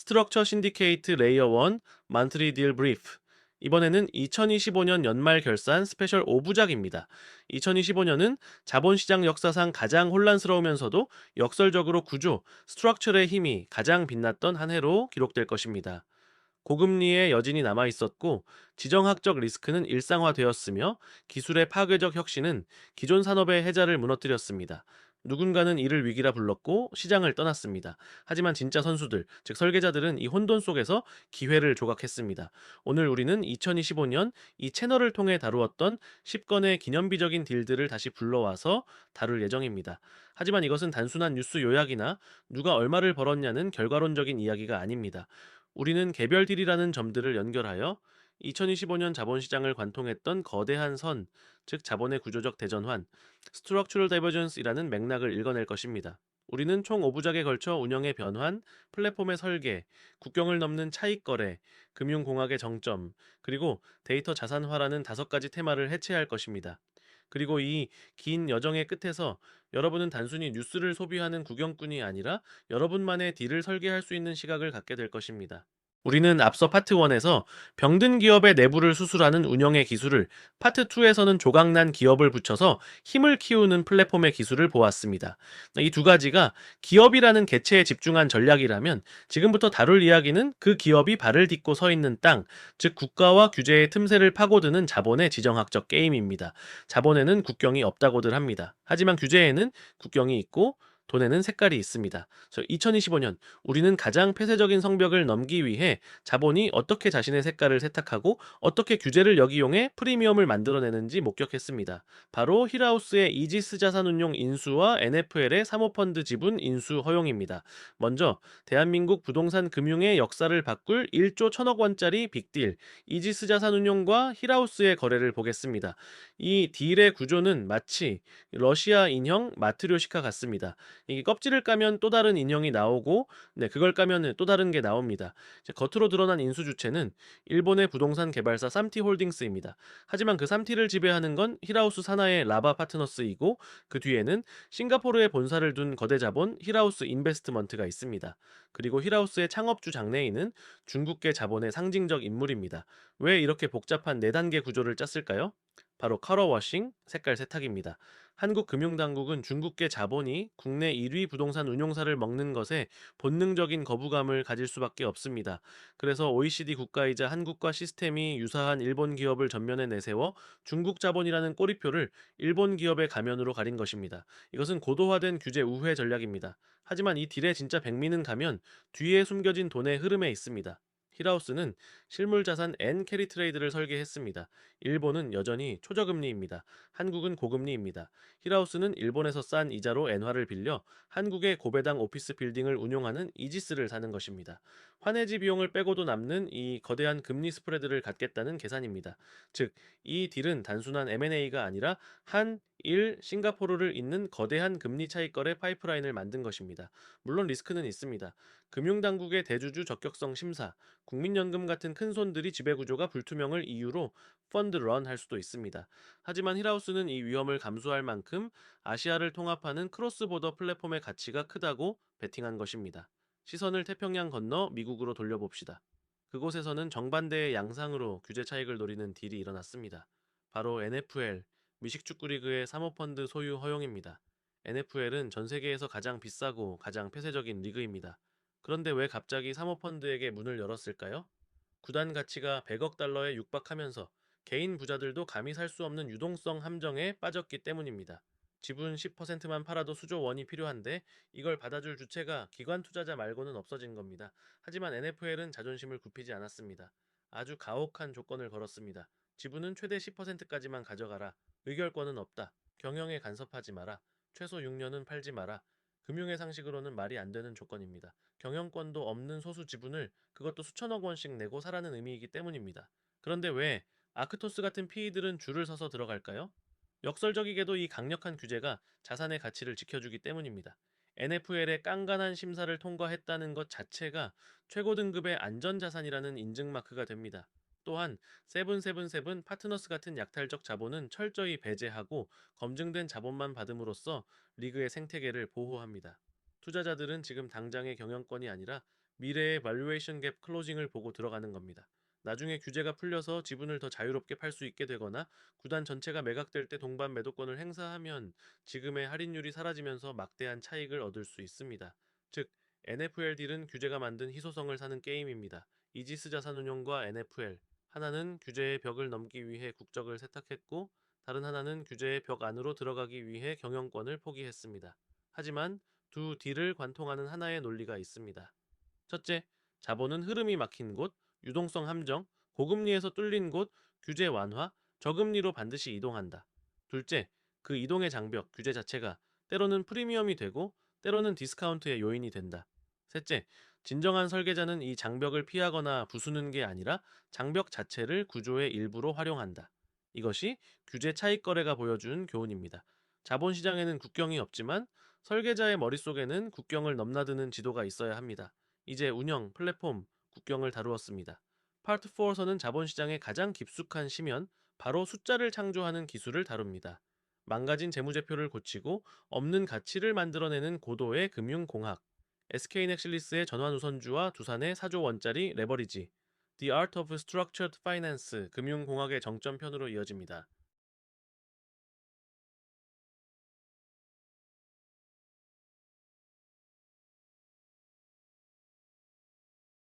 스트럭처 신디케이트 레이어 1 만트리 딜 브리프 이번에는 2025년 연말 결산 스페셜 5부작입니다. 2025년은 자본시장 역사상 가장 혼란스러우면서도 역설적으로 구조, 스트럭처의 힘이 가장 빛났던 한 해로 기록될 것입니다. 고금리의 여진이 남아 있었고 지정학적 리스크는 일상화되었으며 기술의 파괴적 혁신은 기존 산업의 해자를 무너뜨렸습니다. 누군가는 이를 위기라 불렀고 시장을 떠났습니다. 하지만 진짜 선수들, 즉 설계자들은 이 혼돈 속에서 기회를 조각했습니다. 오늘 우리는 2025년 이 채널을 통해 다루었던 10건의 기념비적인 딜들을 다시 불러와서 다룰 예정입니다. 하지만 이것은 단순한 뉴스 요약이나 누가 얼마를 벌었냐는 결과론적인 이야기가 아닙니다. 우리는 개별 딜이라는 점들을 연결하여 2025년 자본시장을 관통했던 거대한 선, 즉 자본의 구조적 대전환, Structural Divergence이라는 맥락을 읽어낼 것입니다. 우리는 총 5부작에 걸쳐 운영의 변환, 플랫폼의 설계, 국경을 넘는 차익 거래, 금융공학의 정점, 그리고 데이터 자산화라는 다섯 가지 테마를 해체할 것입니다. 그리고 이 긴 여정의 끝에서 여러분은 단순히 뉴스를 소비하는 구경꾼이 아니라 여러분만의 딜을 설계할 수 있는 시각을 갖게 될 것입니다. 우리는 앞서 파트 1에서 병든 기업의 내부를 수술하는 운영의 기술을, 파트 2에서는 조각난 기업을 붙여서 힘을 키우는 플랫폼의 기술을 보았습니다. 이 두 가지가 기업이라는 개체에 집중한 전략이라면 지금부터 다룰 이야기는 그 기업이 발을 딛고 서 있는 땅, 즉 국가와 규제의 틈새를 파고드는 자본의 지정학적 게임입니다. 자본에는 국경이 없다고들 합니다. 하지만 규제에는 국경이 있고 돈에는 색깔이 있습니다. 2025년 우리는 가장 폐쇄적인 성벽을 넘기 위해 자본이 어떻게 자신의 색깔을 세탁하고 어떻게 규제를 역이용해 프리미엄을 만들어내는지 목격했습니다. 바로 힐하우스의 이지스 자산운용 인수와 NFL의 사모펀드 지분 인수 허용입니다. 먼저 대한민국 부동산 금융의 역사를 바꿀 1조 1000억 원짜리 빅딜 이지스 자산운용과 힐하우스의 거래를 보겠습니다. 이 딜의 구조는 마치 러시아 인형 마트료시카 같습니다. 이게 껍질을 까면 또 다른 인형이 나오고 네, 그걸 까면 또 다른 게 나옵니다. 겉으로 드러난 인수 주체는 일본의 부동산 개발사 삼티 홀딩스입니다. 하지만 그 삼티를 지배하는 건 힐하우스 산하의 라바 파트너스이고 그 뒤에는 싱가포르에 본사를 둔 거대 자본 힐하우스 인베스트먼트가 있습니다. 그리고 힐하우스의 창업주 장래인은 중국계 자본의 상징적 인물입니다. 왜 이렇게 복잡한 4단계 구조를 짰을까요? 바로 컬러워싱, 색깔 세탁입니다. 한국 금융당국은 중국계 자본이 국내 1위 부동산 운용사를 먹는 것에 본능적인 거부감을 가질 수밖에 없습니다. 그래서 OECD 국가이자 한국과 시스템이 유사한 일본 기업을 전면에 내세워 중국 자본이라는 꼬리표를 일본 기업의 가면으로 가린 것입니다. 이것은 고도화된 규제 우회 전략입니다. 하지만 이 딜의 진짜 백미는 가면 뒤에 숨겨진 돈의 흐름에 있습니다. 힐하우스는 실물 자산 N 캐리 트레이드를 설계했습니다. 일본은 여전히 초저금리입니다. 한국은 고금리입니다. 힐하우스는 일본에서 싼 이자로 엔화를 빌려 한국의 고배당 오피스 빌딩을 운용하는 이지스를 사는 것입니다. 환해지 비용을 빼고도 남는 이 거대한 금리 스프레드를 갖겠다는 계산입니다. 즉, 이 딜은 단순한 M&A가 아니라 한, 일, 싱가포르를 잇는 거대한 금리 차익 거래 파이프라인을 만든 것입니다. 물론 리스크는 있습니다. 금융당국의 대주주 적격성 심사, 국민연금 같은 큰 손들이 지배구조가 불투명을 이유로 펀드 런 할 수도 있습니다. 하지만 힐하우스는 이 위험을 감수할 만큼 아시아를 통합하는 크로스보더 플랫폼의 가치가 크다고 베팅한 것입니다. 시선을 태평양 건너 미국으로 돌려봅시다. 그곳에서는 정반대의 양상으로 규제 차익을 노리는 딜이 일어났습니다. 바로 NFL, 미식축구 리그의 사모펀드 소유 허용입니다. NFL은 전 세계에서 가장 비싸고 가장 폐쇄적인 리그입니다. 그런데 왜 갑자기 사모펀드에게 문을 열었을까요? 구단 가치가 100억 달러에 육박하면서 개인 부자들도 감히 살 수 없는 유동성 함정에 빠졌기 때문입니다. 지분 10%만 팔아도 수조 원이 필요한데 이걸 받아줄 주체가 기관 투자자 말고는 없어진 겁니다. 하지만 NFL은 자존심을 굽히지 않았습니다. 아주 가혹한 조건을 걸었습니다. 지분은 최대 10%까지만 가져가라. 의결권은 없다. 경영에 간섭하지 마라. 최소 6년은 팔지 마라. 금융의 상식으로는 말이 안 되는 조건입니다. 경영권도 없는 소수 지분을 그것도 수천억 원씩 내고 사라는 의미이기 때문입니다. 그런데 왜 아크토스 같은 PE들은 줄을 서서 들어갈까요? 역설적이게도 이 강력한 규제가 자산의 가치를 지켜주기 때문입니다. NFL의 깐깐한 심사를 통과했다는 것 자체가 최고 등급의 안전자산이라는 인증마크가 됩니다. 또한 세븐세븐세븐 파트너스 같은 약탈적 자본은 철저히 배제하고 검증된 자본만 받음으로써 리그의 생태계를 보호합니다. 투자자들은 지금 당장의 경영권이 아니라 미래의 valuation 갭 클로징을 보고 들어가는 겁니다. 나중에 규제가 풀려서 지분을 더 자유롭게 팔 수 있게 되거나 구단 전체가 매각될 때 동반 매도권을 행사하면 지금의 할인율이 사라지면서 막대한 차익을 얻을 수 있습니다. 즉, NFL 딜은 규제가 만든 희소성을 사는 게임입니다. 이지스 자산운용과 NFL 하나는 규제의 벽을 넘기 위해 국적을 세탁했고 다른 하나는 규제의 벽 안으로 들어가기 위해 경영권을 포기했습니다. 하지만 두 딜을 관통하는 하나의 논리가 있습니다. 첫째, 자본은 흐름이 막힌 곳, 유동성 함정, 고금리에서 뚫린 곳, 규제 완화, 저금리로 반드시 이동한다. 둘째, 그 이동의 장벽, 규제 자체가 때로는 프리미엄이 되고 때로는 디스카운트의 요인이 된다. 셋째, 진정한 설계자는 이 장벽을 피하거나 부수는 게 아니라 장벽 자체를 구조의 일부로 활용한다. 이것이 규제 차익 거래가 보여준 교훈입니다. 자본시장에는 국경이 없지만 설계자의 머릿속에는 국경을 넘나드는 지도가 있어야 합니다. 이제 운영, 플랫폼, 국경을 다루었습니다. 파트 4에서는 자본시장의 가장 깊숙한 심연, 바로 숫자를 창조하는 기술을 다룹니다. 망가진 재무제표를 고치고 없는 가치를 만들어내는 고도의 금융공학. SK넥실리스의 전환 우선주와 두산의 4조 원짜리 레버리지. The Art of Structured Finance, 금융공학의 정점 편으로 이어집니다.